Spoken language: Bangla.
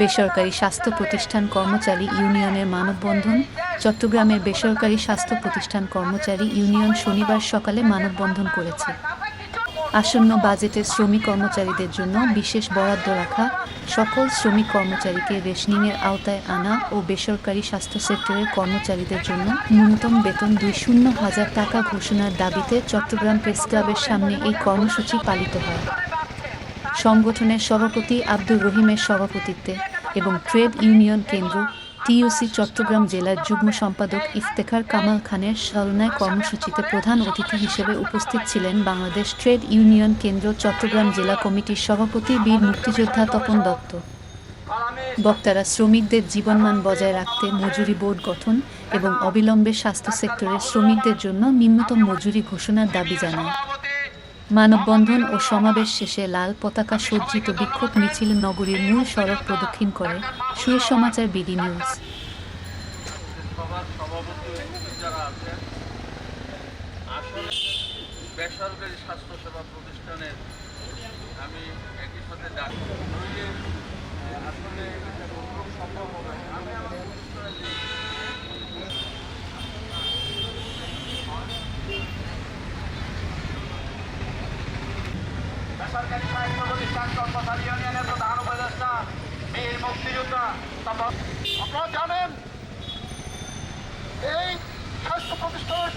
বেসরকারি স্বাস্থ্য প্রতিষ্ঠান কর্মচারী ইউনিয়নের মানববন্ধন, চট্টগ্রামের বেসরকারি স্বাস্থ্য প্রতিষ্ঠান কর্মচারী ইউনিয়ন শনিবার সকালে মানববন্ধন করেছে। আসন্ন বাজেটে শ্রমিক কর্মচারীদের জন্য বিশেষ বরাদ্দ রাখা, সকল শ্রমিক কর্মচারীকে রেশনিংয়ের আওতায় আনা ও বেসরকারি স্বাস্থ্য সেক্টরের কর্মচারীদের জন্য ন্যূনতম বেতন দুই শূন্য হাজার টাকা ঘোষণার দাবিতে চট্টগ্রাম প্রেস ক্লাবের সামনে এই কর্মসূচি পালিত হয়। সংগঠনের সভাপতি আব্দুর রহিমের সভাপতিত্বে এবং ট্রেড ইউনিয়ন কেন্দ্র, টিইউসি চট্টগ্রাম জেলার যুগ্ম সম্পাদক ইফতেখার কামাল খানের স্মরণায় কর্মসূচিতে প্রধান অতিথি হিসেবে উপস্থিত ছিলেন বাংলাদেশ ট্রেড ইউনিয়ন কেন্দ্র চট্টগ্রাম জেলা কমিটির সভাপতি বীর মুক্তিযোদ্ধা তপন দত্ত। বক্তারা শ্রমিকদের জীবনমান বজায় রাখতে মজুরি বোর্ড গঠন এবং অবিলম্বে স্বাস্থ্য সেক্টরের শ্রমিকদের জন্য নিম্নতম মজুরি ঘোষণার দাবি জানায়। মানববন্ধন ও সমাবেশ শেষে লাল পতাকা সজ্জিত বিক্ষোভ মিছিল নগরীর মূল সড়ক প্রদক্ষিণ করে সুয়ে সমাচার বিডি নিউজ। বেসরকারি স্বাস্থ্যসেবা প্রতিষ্ঠানের আমি একই সাথে বেসরকারি সাহিত্য প্রতিষ্ঠান কর্মচারী ইউনিয়নের প্রধান উপদেষ্টা বীর মুক্তিযোদ্ধা আপনারা জানেন এই স্বাস্থ্য প্রতিষ্ঠানের